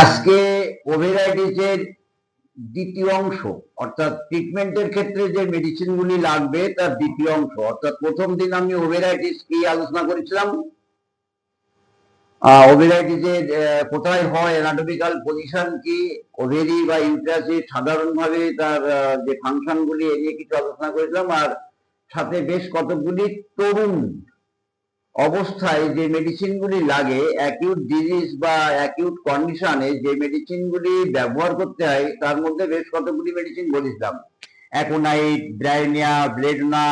আজকে ওভেরাইটিসের দ্বিতীয় অংশ, অর্থাৎ ট্রিটমেন্টের ক্ষেত্রে যে মেডিসিনগুলি লাগবে তার দ্বিতীয় অংশ, অর্থাৎ প্রথম দিন আমি ওভেরাইটিস কি আলোচনা করেছিলাম? ওভেরাইটিসের কোথায় হয় অ্যানাটমিক্যাল পজিশন কি ওভেরি বা ইউট্রাসে সাধারণভাবে তার যে ফাংশনগুলি এ নিয়ে কিছু আলোচনা করেছিলাম, আর সাথে বেশ কতগুলি তরুণ অবস্থায় যে মেডিসিনগুলি লাগে অ্যাকিউট ডিজিজ বা অ্যাকিউট কন্ডিশনে যে মেডিসিনগুলি ব্যবহার করতে হয়, তার মধ্যে বেশ কতগুলি মেডিসিন বলেছিলাম অ্যাকোনাইট ব্রাইনিয়া ব্লেডনা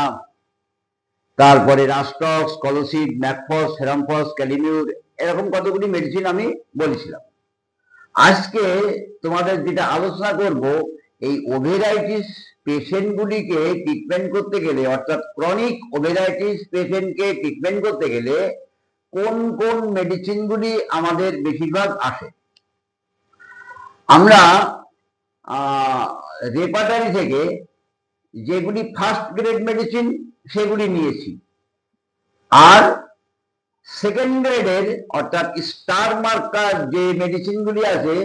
তারপরে রাস্টক্স কলোসিড ম্যাকফস হেরামফস ক্যালিমিউর এরকম কতগুলি মেডিসিন আমি বলেছিলাম। আজকে তোমাদের যেটা আলোচনা করব, এই ওভেরাইটিস পেশেন্টগুলিকে ট্রিটমেন্ট করতে গেলে, অর্থাৎ ক্রনিক ওভেরাইটিস পেশেন্টকে ট্রিটমেন্ট করতে গেলে কোন কোন মেডিসিনগুলি আমাদের বেশিরভাগ আসে? আমরা রেপাটারি থেকে যেগুলি ফার্স্ট গ্রেড মেডিসিন সেগুলি নিয়েছি। আর সেকেন্ড গ্রেডের অর্থাৎ স্টার মার্কার যে মেডিসিনগুলি আছে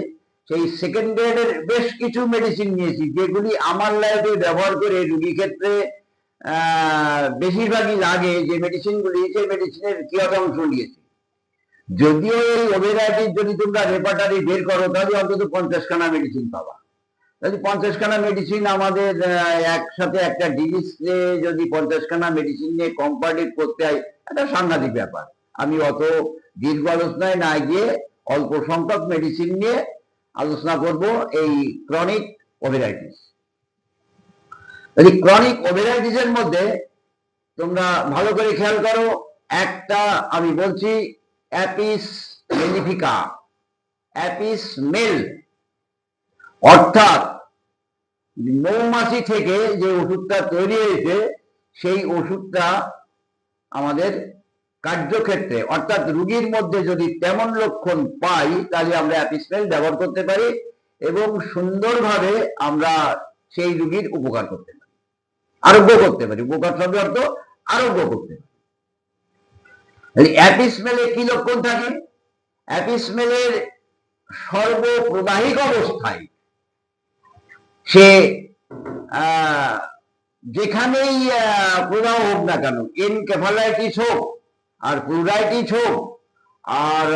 সেই সেকেন্ড গ্রেডের বেশ কিছু মেডিসিন নিয়েছি, যেগুলি আমার লাইফে ব্যবহার করে রুগী ক্ষেত্রে বেশিরভাগই লাগে যে মেডিসিনগুলি সেই মেডিসিনের কি অংশ নিয়েছি। যদিও এই ওভেরাইটিস যদি তোমরা রেপার্টারি বের করো, তাহলে অন্তত পঞ্চাশখানা মেডিসিন পাবা। যদি পঞ্চাশখানা মেডিসিন আমাদের একসাথে একটা ডিজিজে যদি পঞ্চাশখানা মেডিসিন নিয়ে কম্পার্টিভ করতে হয়, একটা সাংঘাতিক ব্যাপার। আমি অত দীর্ঘ আলোচনায় না গিয়ে অল্প সংখ্যক মেডিসিন নিয়ে আলোচনা করব এই ক্রনিক ওভেরাইটিস এই ক্রনিক ওভেরাইটিস এর মধ্যে তোমরা ভালো করে খেয়াল করো, একটা আমি বলছি অ্যাপিস মেলিফিকা অ্যাপিস মেল। অর্থাৎ মৌমাছি থেকে যে ওষুধটা তৈরি হয়েছে, সেই ওষুধটা আমাদের কার্যক্ষেত্রে অর্থাৎ রুগীর মধ্যে যদি তেমন লক্ষণ পাই তাহলে আমরা অ্যাপিসমেল ব্যবহার করতে পারি এবং সুন্দরভাবে আমরা সেই রুগীর উপকার করতে পারি। আরোগ্য করতে পারি। উপকার শব্দ অর্থ আরোগ্য করতে পারি। অ্যাপিসমেলে কি লক্ষণ থাকে? অ্যাপিসমেলের সর্বপ্রবাহিক অবস্থায় সে যেখানেই আহ, প্রদাহ হোক না কেন এনকেফালাইটিস হোক আর প্লুরাইটিস হোক, আর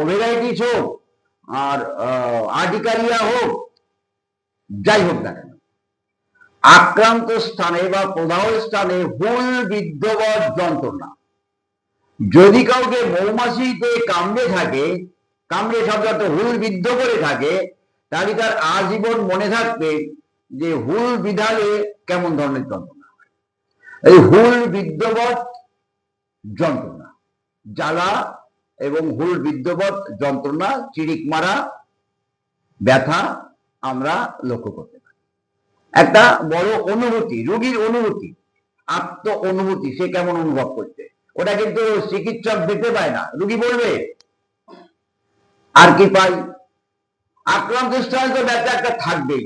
ওভেরাইটিস হোক, আর আর্টিকারিয়া হোক, যাই হোক না কেন। আক্রান্ত স্থানে বা প্রদাহ স্থানে হুল বিদ্ধবৎ যন্ত্রণা। যদি কাউকে মৌমাছিতে কামড়ে থাকে, কামড়ে শব্দ হুল বিদ্ধ করে থাকে, তাহলে তার আজীবন মনে থাকবে যে হুল বিধালে কেমন ধরনের যন্ত্রণা। এই হুল বিদ্ধবৎ যন্ত্রণা। জ্বালা এবং হুল বিদ্যবৎ যন্ত্রণা চিড়িক মারা, ব্যথা আমরা লক্ষ্য করতে পারি। একটা বড় অনুভূতি, রোগীর অনুভূতি আত্ম অনুভূতি সে কেমন অনুভব করছে? ওটা কিন্তু চিকিৎসক দেখতে পায় না। রুগী বলবে, আর কি পাই? আক্রান্ত স্থানে তো ব্যথা একটা থাকবেই।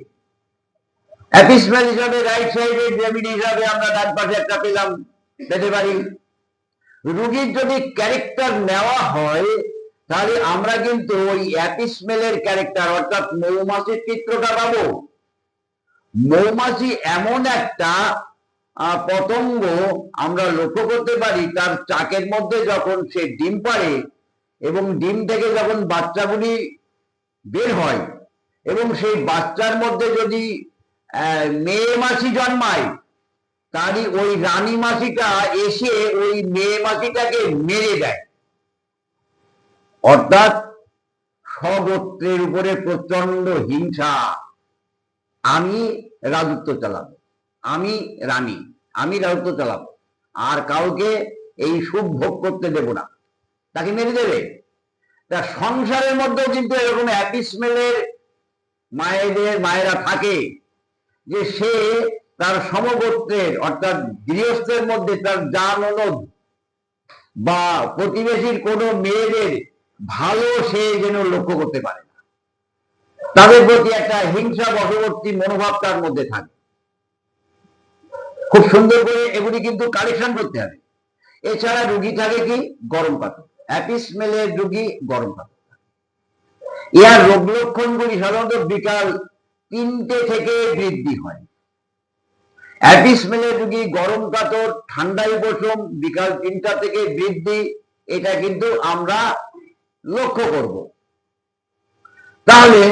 অ্যাপিসমেল হিসাবে রাইট সাইডে হিসাবে আমরা ডান পাশে একটা পেলাম পেতে পারি রুগীর যদি ক্যারেক্টার নেওয়া হয়, তাহলে আমরা কিন্তু ওই অ্যাপিসমেলের ক্যারেক্টার অর্থাৎ মৌমাছির চিত্রটা পাবো। মৌমাছি এমন একটা পতঙ্গ আমরা লক্ষ্য করতে পারি, তার চাকের মধ্যে যখন সে ডিম পাড়ে এবং ডিম থেকে যখন বাচ্চাগুলি বের হয় এবং সেই বাচ্চার মধ্যে যদি মেয়ে মাছি জন্মায় তারই ওই রানী মাসিটা এসে ওই মেয়ে মাসিটাকে মেরে দেয়। অর্থাৎ স্বগোত্রের উপরে প্রচণ্ড হিংসা। আমি রাজত্ব চালাবো, আমি রানী, আমি রাজত্ব চালাবো, আর কাউকে এই সুখ ভোগ করতে দেব না। তাকে মেরে দেবে? তা সংসারের মধ্যেও কিন্তু এরকম অ্যাপিসমেলের মায়েদের, মায়েরা থাকে যে সে তার সমগোত্রের, অর্থাৎ গৃহস্থের মধ্যে তার জান ননদ বা প্রতিবেশীর কোনো মেয়েদের ভালো সে যেন লক্ষ্য করতে পারে না। তাদের প্রতি একটা হিংসা বশবর্তী মনোভাব তার মধ্যে থাকে। খুব সুন্দর করে এগুলি কিন্তু কালেকশন করতে হবে। এছাড়া রুগী থাকে কি? গরম পাথর। অ্যাপিসমেলের রুগী গরম পাথর ইহার রোগ লক্ষণগুলি সাধারণত বিকাল তিনটে থেকে বৃদ্ধি হয়। অ্যাপিসমেলের রোগী গরম কাতর, ঠান্ডায় উপশম বিকাল তিনটা থেকে বৃদ্ধি, এটা কিন্তু আমরা লক্ষ্য করব। তাহলে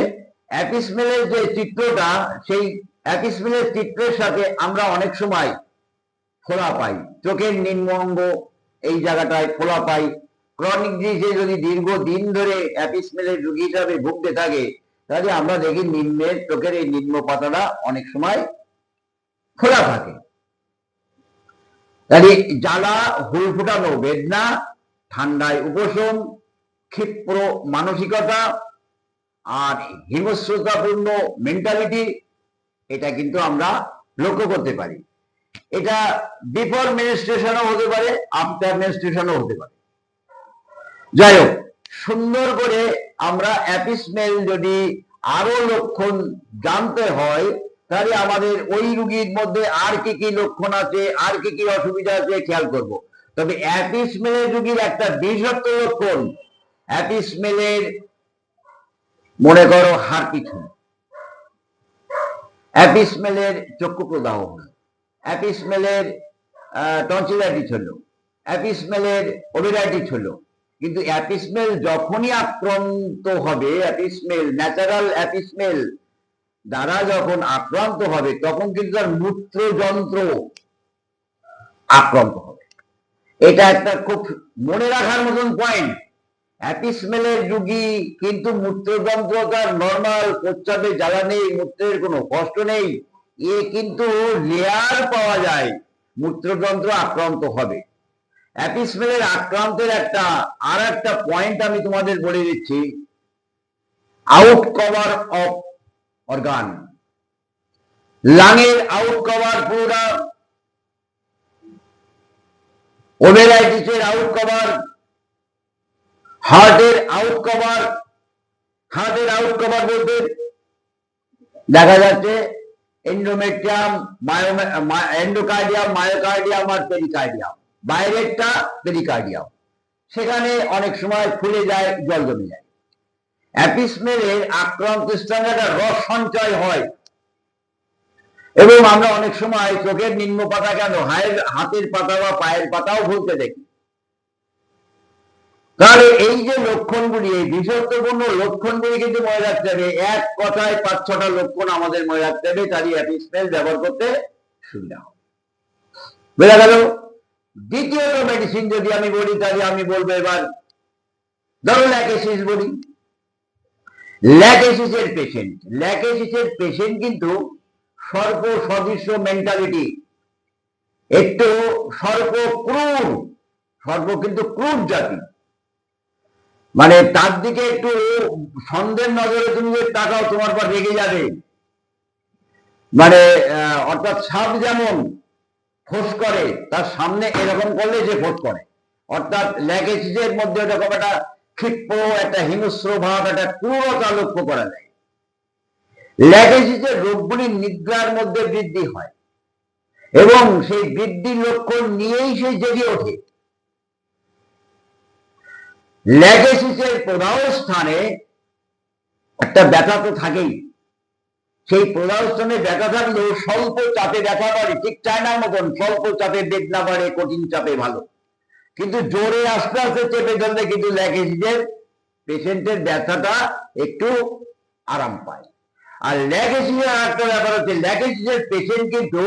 অ্যাপিসমেলের যে চিত্রটা, সেই অ্যাপিসমেলের চিত্রের সাথে আমরা অনেক সময় ফোলা পাই। চোখের নিম্ন অঙ্গ এই জায়গাটায় ফোলা পাই। ক্রনিক ডিজিজে যদি দীর্ঘদিন ধরে অ্যাপিসমেলের রোগী হিসাবে ভুগতে থাকে, তাহলে আমরা দেখি নিম্নের চোখের এই নিম্ন পাতাটা অনেক সময় খোলা থাকে। জ্বালা, হুল ফুটানো, বেদনা, ঠান্ডায় উপশম, ক্ষিপ্র মানসিকতা আর হিংস্রতাপূর্ণ মেন্টালিটি এটা কিন্তু আমরা লক্ষ্য করতে পারি। এটা বিফোর মেনস্ট্রেশনও হতে পারে আফটার মেনস্ট্রেশনও হতে পারে। যাই হোক, সুন্দর করে আমরা অ্যাপিসমেল যদি আরও লক্ষণ জানতে হয় তাহলে আমাদের ওই রুগীর মধ্যে আর কি কি লক্ষণ আছে, আর কি কি অসুবিধা আছে খেয়াল করব। তবে অ্যাপিসমেলের রুগীর একটা বিশেষত্ব লক্ষণ অ্যাপিসমেলের মনে করো হার পিছন অ্যাপিসমেলের চক্ষু প্রদাহ অ্যাপিসমেলের টনসিলাইটিস হলো অ্যাপিসমেলের ওবেরাইটিস হলো। কিন্তু অ্যাপিসমেল যখনই আক্রান্ত হবে অ্যাপিসমেল ন্যাচারাল অ্যাপিসমেল দ্বারা যখন আক্রান্ত হবে, তখন কিন্তু তার মূত্রযন্ত্র আক্রান্ত হবে। এটা একটা খুব মনে রাখার মতন পয়েন্ট অ্যাপিসমেলের রুগী কিন্তু মূত্রযন্ত্র তার নর্মাল জ্বালা নেই, মূত্রের কোনো কষ্ট নেই। এ কিন্তু রেয়ার পাওয়া যায়, মূত্রযন্ত্র আক্রান্ত হবে। অ্যাপিসমেলের আক্রান্তের একটা আর একটা পয়েন্ট আমি তোমাদের বলে দিচ্ছি। আউট কভার অফ অর্গান লাঙের আউট কভার পুরোটা ওভেরাইটিসের আউট কভার হার্টের আউট কভার হার্টের আউট কভার বলতে দেখা যাচ্ছে এন্ডোমেট্রিয়াম এন্ডোকার্ডিয়াম মায়োকার্ডিয়াম আর পেরিকার্ডিয়াম বাইরেরটা পেরিকার্ডিয়াম সেখানে অনেক সময় ফুলে যায়, জল জমে যায়। অ্যাপিসমেলের আক্রান্ত স্থানে রস সঞ্চয় হয়। এবং আমরা অনেক সময় চোখের নিম্ন পাতা কেন? হায়ের, হাতের পাতা বা পায়ের পাতাও ভুলতে দেখি। তাহলে এই যে লক্ষণগুলি, এই বিশেষত্বপূর্ণ লক্ষণগুলি কিন্তু মনে রাখতে হবে। এক কথায় পাঁচ ছটা লক্ষণ আমাদের মনে রাখতে হবে, তারই অ্যাপিসমেল ব্যবহার করতে সুবিধা হবে। বোঝা গেল? দ্বিতীয়ত মেডিসিন যদি আমি বলি, তাহলে আমি বলব এবার ধরো ল্যাকেসিস বলি। ল্যাকেসিসের পেশেন্ট ল্যাকেসিসের পেশেন্ট কিন্তু সর্প সদৃশ্য মেন্টালিটি একটু সর্প ক্রূর সর্প কিন্তু ক্রূর জাতি। মানে তার দিকে একটু সন্দেহের নজরে তুমি যে তাকাও, তোমার পর রেগে যাবে। মানে অর্থাৎ সাপ যেমন ফোঁস করে, তার সামনে এরকম করলে যে ফোঁস করে। অর্থাৎ ল্যাগেজের মধ্যে এরকম একটা ক্ষিপ্র একটা হিংস্র ভাব, একটা ক্রূরতা লক্ষ্য করা যায়। ল্যাগেজের রোগগুলি নিদ্রার মধ্যে বৃদ্ধি হয়। এবং সেই বৃদ্ধির লক্ষ্য নিয়েই সে জেগে ওঠে। ল্যাগেসিসের প্রদাহ স্থানে একটা ব্যথা তো থাকেই। সেই প্রদাহ স্থানে ব্যথা থাকলেও স্বল্প চাপে ব্যথা বাড়ে ঠিক চায়নার মতন স্বল্প চাপে বেদনা বাড়ে, কঠিন চাপে ভালো। কিন্তু জোরে আস্তে আস্তে চেপে ধরলে কিন্তু ল্যাগেসিসের পেশেন্টের ব্যথাটা একটু আরাম পায়। আর ল্যাগেসিসের একটা ব্যাপার হচ্ছে ল্যাগেসিসের পেশেন্ট কিন্তু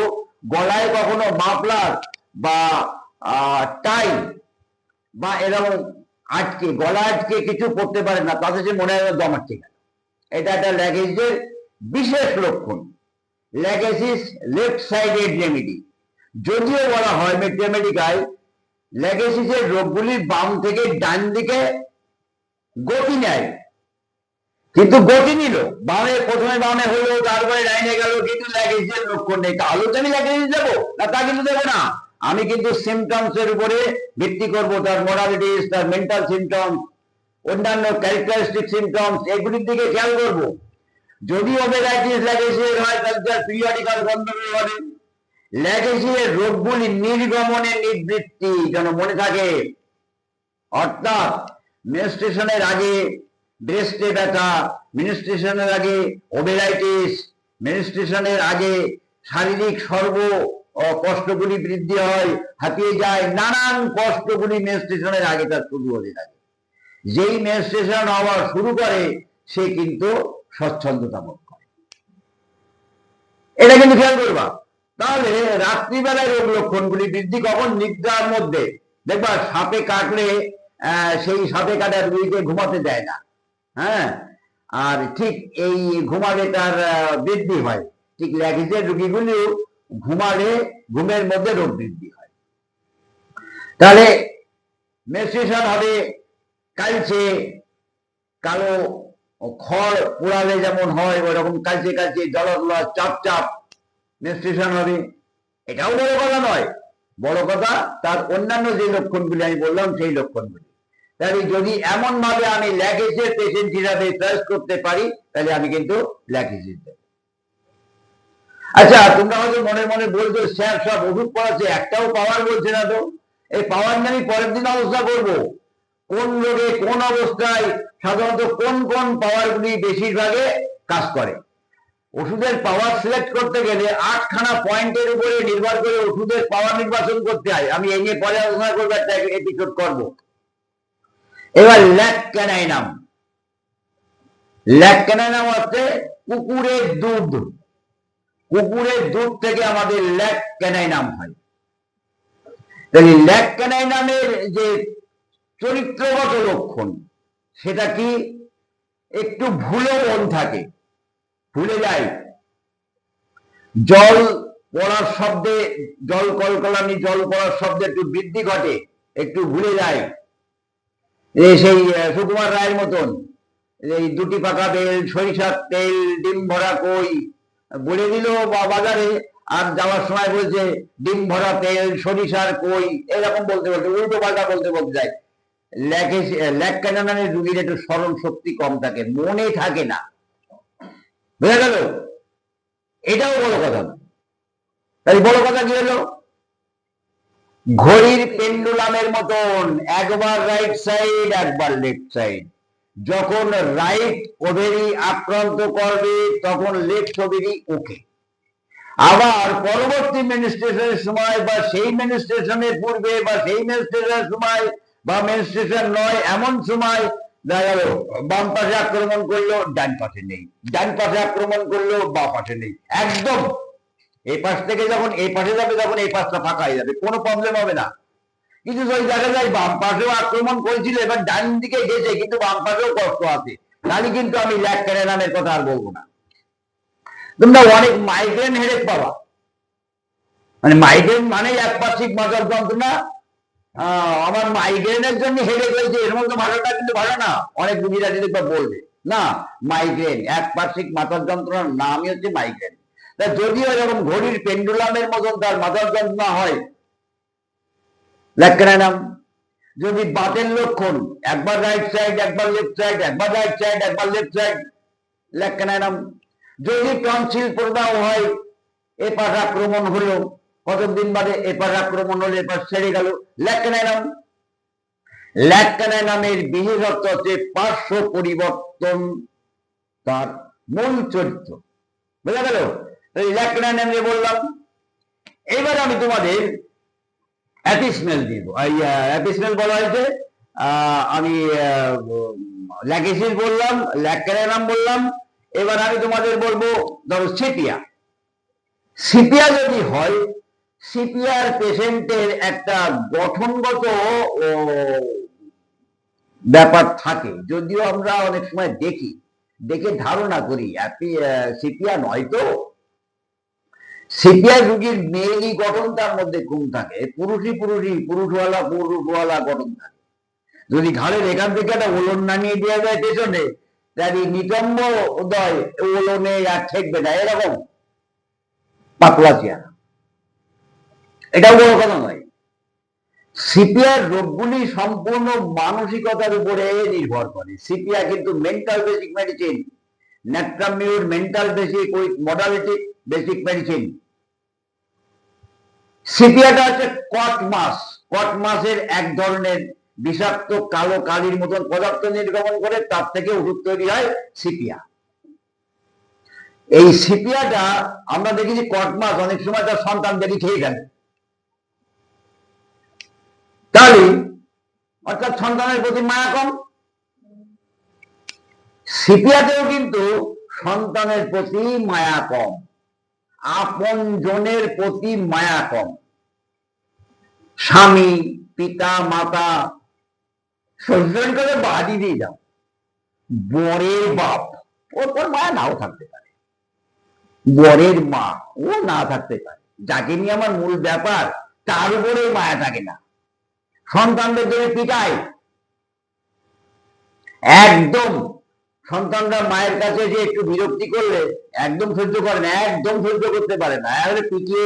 গলায় কখনো মাফলার বা টাই বা এরকম আটকে, গলা আটকে কিছু করতে পারে না, তাতে সে মনে হয় আটকে গেল। এটা একটা ল্যাগেজের বিশেষ লক্ষণ। ল্যাগেসিস লেফট সাইডেড রেমেডি যদিও বলা হয় মেট্রামেডিকায় ল্যাগেসিসের রোগগুলি বাম থেকে ডান দিকে গতি নেয়। কিন্তু গতি নিল। বামে, প্রথমে বামে হলো, তারপরে ডাইনে গেল, কিন্তু ল্যাগেজের লক্ষণ নেই। তাহলে তো আমি ল্যাগেজ দেবো, না তা কিন্তু দেবো না। আমি কিন্তু সিমটমস এর উপরে ভিত্তি করব, তার মোরালিটিস তার মেন্টাল সিমটমস অন্যান্য ক্যারেক্টারিস্টিক সিমটমস এগুলির দিকে খেয়াল করব। যদি ওবেরাইটিস ল্যাগেসির হয় তাহলে তার পিরিয়ডিক্যাল গন্ডগোল হবে ল্যাগেসির রোগগুলি নির্গমনে নিবৃত্তি, যেন মনে থাকে। অর্থাৎ মেনস্ট্রেশনের আগে ব্রেস্টে ব্যথা মিনিস্ট্রেশনের আগে ওবেলাইটিস মিনিস্ট্রেশনের আগে শারীরিক সর্ব কষ্টগুলি বৃদ্ধি হয় হাতিয়ে যায়, নানান কষ্টগুলি মেনস্ট্রেশনের আগে তার শুরু হতে থাকে। যেই মেনস্ট্রেশন হওয়া শুরু করে, সে কিন্তু স্বচ্ছন্দতা বোধ করে। এটা কিন্তু খেয়াল করবা। তাহলে রাত্রিবেলায় রোগ লক্ষণগুলি বৃদ্ধি কখন? নিদ্রার মধ্যে। দেখবা, সাপে কাটলে সেই সাপে কাটা রুগীকে ঘুমাতে দেয় না। হ্যাঁ? আর ঠিক এই ঘুমালে তার বৃদ্ধি হয়। ঠিক ল্যাগিজের রুগীগুলিও ঘুমালে ঘুমের মধ্যে রোগ বৃদ্ধি হয়। তাহলে মেনস্ট্রেশন হবে। কালচে কালো খড় পোড়ালে যেমন হয় ওরকম কালচে কালচে জলজলা চাপ চাপ মেনস্ট্রেশন হবে এটাও বড় কথা নয়। বড় কথা, তার অন্যান্য যে লক্ষণগুলি আমি বললাম, সেই লক্ষণগুলি। তাহলে যদি এমন ভাবে আমি ল্যাগেজের পেশেন্ট হিসাবে চয়েস করতে পারি, তাহলে আমি কিন্তু ল্যাগেজের দেব। আচ্ছা তোমরা হয়তো মনে মনে বলছো, স্যার, সব ওষুধ পড়াচ্ছে, একটাও পাওয়ার বলছে না তো। এই পাওয়ার নিয়ে আমি পরের দিন আলোচনা করব। কোন রোগে, কোন অবস্থায়, সাধারণত কোন কোন পাওয়ারগুলি বেশিরভাগে কাজ করে? ওষুধের পাওয়ার সিলেক্ট করতে গেলে আটখানা পয়েন্টের উপরে নির্ভর করে ওষুধের পাওয়ার নির্বাচন করতে হয়। আমি এই নিয়ে পরে আলোচনা করব, একটা এপিসোড করব। এবার ল্যাক ক্যানাইনাম ল্যাক ক্যানাইনাম হচ্ছে কুকুরের দুধ। কুকুরের দুধ থেকে আমাদের ল্যাক ক্যানাইনাম হয়। তাহলে ল্যাক ক্যানাইনামের যে চরিত্রগত লক্ষণ, সেটা কি? একটু ভুলে মন থাকে। ভুলে যায়। জল পড়ার শব্দে, জল কলকলানি, জল পড়ার শব্দে একটু বৃদ্ধি ঘটে, একটু ভুলে যায়। সেই সুকুমার রায়ের মতন এই দুটি পাকা বেল, সরিষার তেল, ডিম ভরা কই, বলে দিল বাজারে, আর যাওয়ার সময় বলছে, ডিম ভরা তেল, সরিষার কই, এরকম বলতে বলতে, উল্টো পাল্টা বলতে বলতে যায়। ল্যাকে ল্যাক ক্যানানের রুগীর একটু স্মরণ শক্তি কম থাকে, মনে থাকে না। বুঝা গেল? এটাও বড় কথা তাই বড় কথা কি হলো? ঘড়ির পেন্ডুলামের মতন, একবার রাইট সাইড একবার লেফট সাইড যখন রাইট ওভেরি আক্রান্ত করবে, তখন লেফট ওভেরি ওকে আবার পরবর্তী মেনিস্ট্রেশনের সময় বা সেই মেনিস্ট্রেশনের পূর্বে বা সেই মেনিস্ট্রেশনের সময় বা মেনিস্ট্রেশন নয়, এমন সময় দেখা গেল বাম পাশে আক্রমণ করল, ডান পাশে নেই। ডান পাশে আক্রমণ করল, বা পাশে নেই। একদম। এই পাশ থেকে যখন, এই পাশে যাবে, তখন এই পাশটা ফাঁকা হয়ে যাবে। কোনো প্রবলেম হবে না। কিন্তু যদি দেখা যায় বাম পাশেও আক্রমণ করেছিল, এবার ডান দিকে গেছে, কিন্তু বাম পাশেও কষ্ট আছে। তাহলে কিন্তু আমি ল্যাক কেনে নামের কথা আর বলব না। তোমরা অনেক মাইগ্রেন হেডেক পাবা। মানে মাইগ্রেন মানে একপার্শ্বিক মাথার যন্ত্রণা আমার মাইগ্রেনের জন্য হেডেক হয়েছে এর মধ্যে ভালোটা কিন্তু ভালো না। অনেক রুগীরা যদি বলবে, না মাইগ্রেন এক পার্শ্বিক মাথার যন্ত্রণার নামই হচ্ছে মাইগ্রেন তা যদিও এরকম ঘড়ির পেন্ডুলামের মতন তার মাথার যন্ত্রণা হয় নাম। যদি বাতের লক্ষণ, একবার রাইট সাইড একবার লেফট সাইড একবার রাইট সাইড একবার লেফট সাইড নাম। যদি টনসিল প্রদাহ হয়, এ পাশ আক্রমণ হলো। কতদিন বাদে এপার আক্রমণ হলো এ পাশ ছেড়ে গেল? নাম নামের বিশেষত্ব হচ্ছে পার্শ্ব পরিবর্তন তার মূল চরিত্র। বোঝা গেল? নাম নিয়ে বললাম, এবার আমি তোমাদের অ্যাপিসমেল দিব। অ্যাপিসমেল বলা হয়েছে। আমি ল্যাকেসিস বললাম ল্যাকেরানাম বললাম। এবার আমি তোমাদের বলব ধরো সিপিয়া। সিপিয়া যদি হয় সিপিআর পেশেন্টের একটা গঠনগত ব্যাপার থাকে। যদিও আমরা অনেক সময় দেখি, দেখে ধারণা করি সিপিয়া নয় তো? সিপিআই রুগীর মেয়েলি গঠন তার মধ্যে কম থাকে। পুরুষই পুরুষই, পুরুষওয়ালা পুরুষওয়ালা গঠন থাকে। যদি ঘাড়ের এখান থেকে একটা ওলন নামিয়ে দেওয়া যায় পেছনে, তাহলে নিতম্ব উদয় ওলনে আর ঠেকবে না। এরকম পাতলা চেয়ারা এটাও কোনো কথা নয়। সিপিআর রোগগুলি সম্পূর্ণ মানসিকতার উপরে নির্ভর করে। সিপিআর কিন্তু mental basic medicine ন্যাট্রামিউর mental basic with modality basic medicine সিপিয়াটা হচ্ছে কট মাস কট মাসের এক ধরনের বিষাক্ত কালো কালির মতন পদার্থ নির্গমন করে তার থেকে ওষুধ তৈরি হয় সিপিয়া এই সিপিয়াটা আমরা দেখেছি কট মাছ অনেক সময় তার সন্তান সন্তানদেরই খেয়ে গেল তাহলে অর্থাৎ সন্তানের প্রতি মায়া কম। সিপিয়াতেও কিন্তু সন্তানের প্রতি মায়া কম। আপন জনের প্রতি মায়া কম। স্বামী, পিতা, মাতা শ্বশুর করে বাদি দিয়ে যাও। বরের বাপ, ওর পর মায়া নাও থাকতে পারে। বরের মা, ও না থাকতে পারে। যাকে নিয়ে আমার মূল ব্যাপার, তার উপরে মায়া থাকে না। সন্তানদের জন্য পিটায় একদম সন্তানরা মায়ের কাছে যে একটু বিরক্তি করলে একদম সহ্য করে না, একদম সহ্য করতে পারে না। পিটিয়ে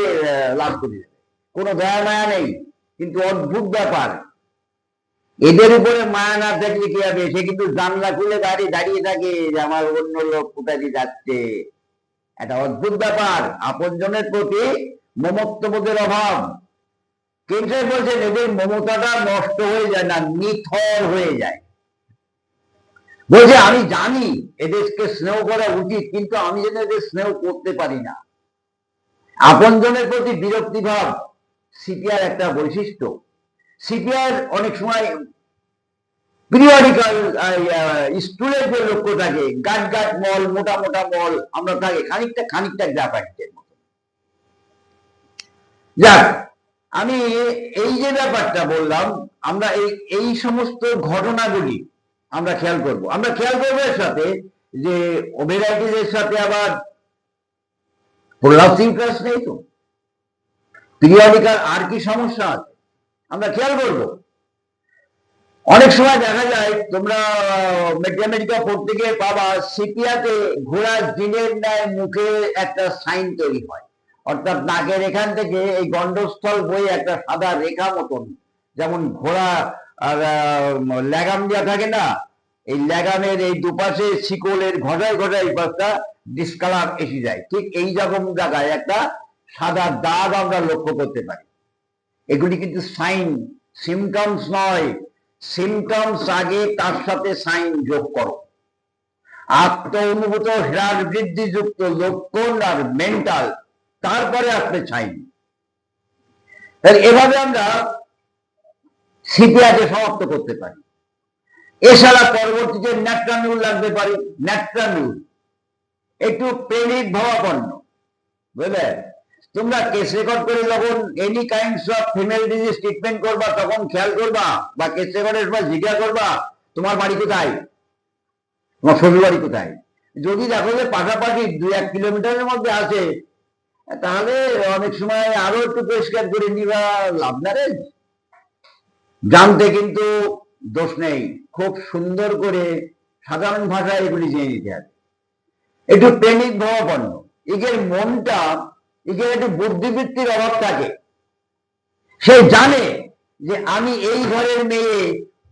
লাভ করে কোনো দয়া মায়া নেই, কিন্তু অদ্ভুত ব্যাপার। এদের উপরে মায়া না থাকলে কি হবে? সে কিন্তু জানলা খুলে গাড়ি দাঁড়িয়ে থাকে যে আমার অন্য লোক কোথায় যাচ্ছে। একটা অদ্ভুত ব্যাপার। আপনজনের প্রতি মমত্ববোধের অভাব। কিন্তু বলছেন এদের মমতাটা নষ্ট হয়ে যায় না, নিথর হয়ে যায়। বলছে, আমি জানি এদেরকে স্নেহ করা উচিত, কিন্তু আমি যেন এদের স্নেহ করতে পারি না। আপনজনের প্রতি বিরক্তি ভাব সিপিআর একটা বৈশিষ্ট্য। সিপিআর অনেক সময় পিরিয়ডিক্যাল স্টুলের যে লক্ষ্য থাকে, গাট গাট মল, মোটা মোটা মল, আমরা থাকে খানিকটা খানিকটা গ্রাফাইটের মতো। যাক আমি এই যে ব্যাপারটা বললাম, আমরা এই এই সমস্ত ঘটনাগুলি আমরা খেয়াল করব। আমরা খেয়াল করব এর সাথে যে ওভেরাইটিস এর সাথে আবার প্রলাপসিং ক্রাশ নেই তো? পিরিয়ডিক্যাল আর কি সমস্যা আছে? আমরা খেয়াল করব। অনেক সময় দেখা যায়, তোমরা ম্যাথমেটিকা পড়তে গিয়ে পাবা সিপিয়াতে ঘোড়ার দিনের ন্যায় মুখে একটা সাইন তৈরি হয়। অর্থাৎ নাকের এখান থেকে এই গন্ডস্থল বয়ে একটা সাদা রেখা মতন, যেমন ঘোড়া আর ল্যাগাম দেওয়া থাকে না? এই ল্যাগামের এই দুপাশে শিকলের ঘটায় ঘটায় এই পাশটা ডিসকালার এসে যায়। ঠিক এই রকম জায়গায় একটা সাদা দাগ আমরা লক্ষ্য করতে পারি। এগুলি কিন্তু সাইন সিমটমস নয়। সিমটমস আগে তার সাথে সাইন যোগ করো। আত্ম অনুভূত হ্রাস বৃদ্ধিযুক্ত লক্ষণ আর মেন্টাল তারপরে আসবে সাইন তাহলে এভাবে আমরা সিপিআকে সমাপ্ত করতে পারি। এছাড়া পরবর্তীতে ন্যাট্রামিউল লাগতে পারে ন্যাট্রামিউল একটু প্রেমিক ভাবাপন্ন। বুঝলে? তোমরা কেস রেকর্ড করে যখন any kinds of female disease treatment করবা, তখন খেয়াল করবা, বা কেস রেকর্ডের সময় জিজ্ঞাসা করবা, তোমার বাড়ি কোথায়? তোমার শ্বশুর বাড়ি কোথায়? যদি দেখো যে পাশাপাশি দু এক কিলোমিটারের মধ্যে আছে তাহলে অনেক সময় আরও একটু পরিষ্কার করে নিবা, লাভ না রে। জানতে কিন্তু দোষ নেই। খুব সুন্দর করে সাধারণ ভাষায় এগুলি জেনে নিতে হবে। একটু প্রেমিক ভাবাপন্ন। এদের মনটা, এদের একটু বুদ্ধিবৃত্তির অভাব থাকে। সে জানে যে আমি এই ঘরের মেয়ে,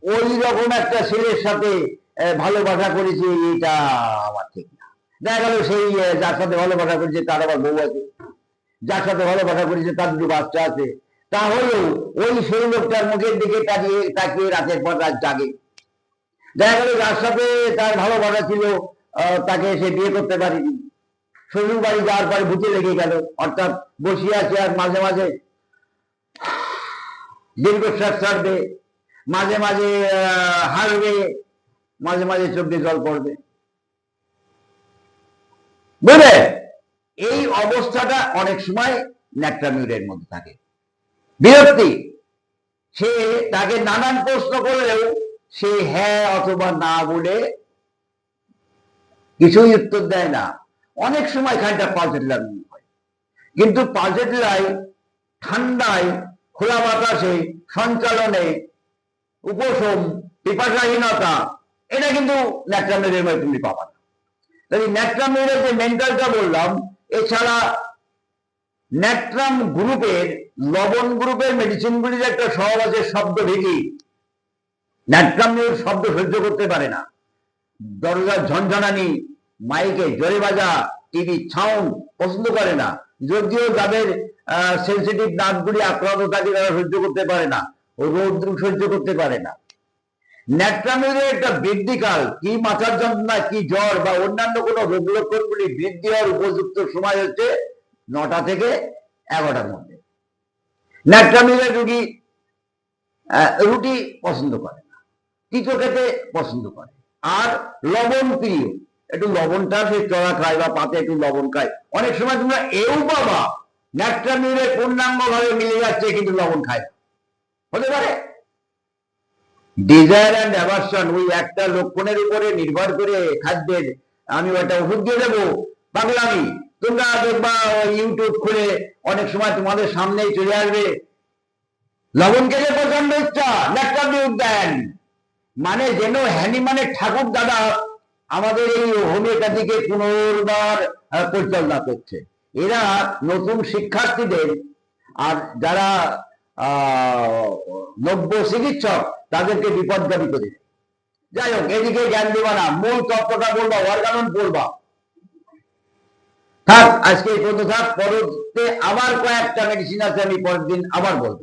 ওই রকম একটা ছেলের সাথে ভালোবাসা করেছি, এটা আমার ঠিক না। দেখা গেল সেই যার সাথে ভালোবাসা করেছে, তার আবার বউ আছে। যার সাথে ভালোবাসা করেছে তার দুটো বাচ্চা আছে। তাহলেও ওই সেই লোকটার মুখের দিকে তাকিয়ে তাকিয়ে রাতের পর রাত জাগে। দেখা গেল যার সাথে তার ভালোবাসা ছিল তাকে সে বিয়ে করতে পারেনি। শ্বশুর বাড়ি যাওয়ার পরে ভূতে লেগে গেল, অর্থাৎ বসিয়ে আছে আর মাঝে মাঝে দীর্ঘশ্বাস ছাড়বে, মাঝে মাঝে হাসবে, মাঝে মাঝে চোখ দিয়ে জল পড়বে। বুঝলে? এই অবস্থাটা অনেক সময় ন্যাট্রামিউরের মধ্যে থাকে। বিরক্তি, সে তাকে নানান প্রশ্ন করলেও সে হ্যাঁ অথবা না বলে কিছুই উত্তর দেয় না। অনেক সময় খানিকটা পালসেট হয়। কিন্তু পালসেট লাই ঠান্ডায়, খোলা বাতাসে, সঞ্চালনে, উপশম, পিপাসাহীনতা, এটা কিন্তু ন্যাট্রামের মধ্যে তুমি পাবা না। তাই ন্যাট্রামের যে মেন্টালটা বললাম এছাড়া ন্যাট্রাম গ্রুপের, লবণ গ্রুপের মেডিসিন মেডিসিনগুলির একটা স্বভাব আছে, শব্দ ভেঙি ন্যাট্রামের শব্দ সহ্য করতে পারে না। দরজার ঝনঝনানি, মাইকে জোরে বাজা, টিভি সাউন্ড পছন্দ করে না। যদিও যাদের সেন্সিটিভ নাকগুলি আক্রান্ত থাকে তারা সহ্য করতে পারে না। ও রৌদ্র সহ্য করতে পারে না। ন্যাট্রামিলের একটা বৃদ্ধিকাল, কি মাথার যন্ত্রণা, কি জ্বর বা অন্যান্য কোনো রোগ লক্ষণগুলি বৃদ্ধি হওয়ার উপযুক্ত সময় হচ্ছে নটা থেকে এগারোটার মধ্যে। ন্যাট্রামিলের রুগী রুটি পছন্দ করে না, তিতো খেতে পছন্দ করে, আর লবণ প্রিয়, একটু লবণটা সে চড়া খায় বা পাতে একটু লবণ খায়, অনেক সময় তোমরা এও বাবা ন্যাট্রামিলের পূর্ণাঙ্গ ভাবে মিলে যাচ্ছে কিন্তু লবণ খায় হতে পারে? ডিজায়ার অ্যান্ড অ্যাভার্সন ওই একটা লক্ষণের উপরে নির্ভর করে খাদ্যের আমি একটা ওষুধ দিয়ে দেবো। পাগলামি তোমরা দেখবা ইউটিউব খুলে অনেক সময় তোমাদের সামনেই চলে আসবে। লবণ খেলে প্রচণ্ড ইচ্ছা ল্যাপটপ দিয়ে দেন। মানে যেন হ্যানি মানে ঠাকুর দাদা আমাদের এই হোমিওপ্যাথিকে পুনর্বার পরিচালনা করছে। এরা নতুন শিক্ষার্থীদের আর যারা আহ, নব্য চিকিৎসক তাদেরকে বিপদগামী করে। যাই হোক, এদিকে জ্ঞান দেবা না, মূল তত্ত্বটা বলবা অর্গানন বলবা থাক, আজকে এই পর্যন্ত থাক, পরবর্তীতে আবার কয়েকটা মেডিসিন আছে, আমি পরের দিন আবার বলব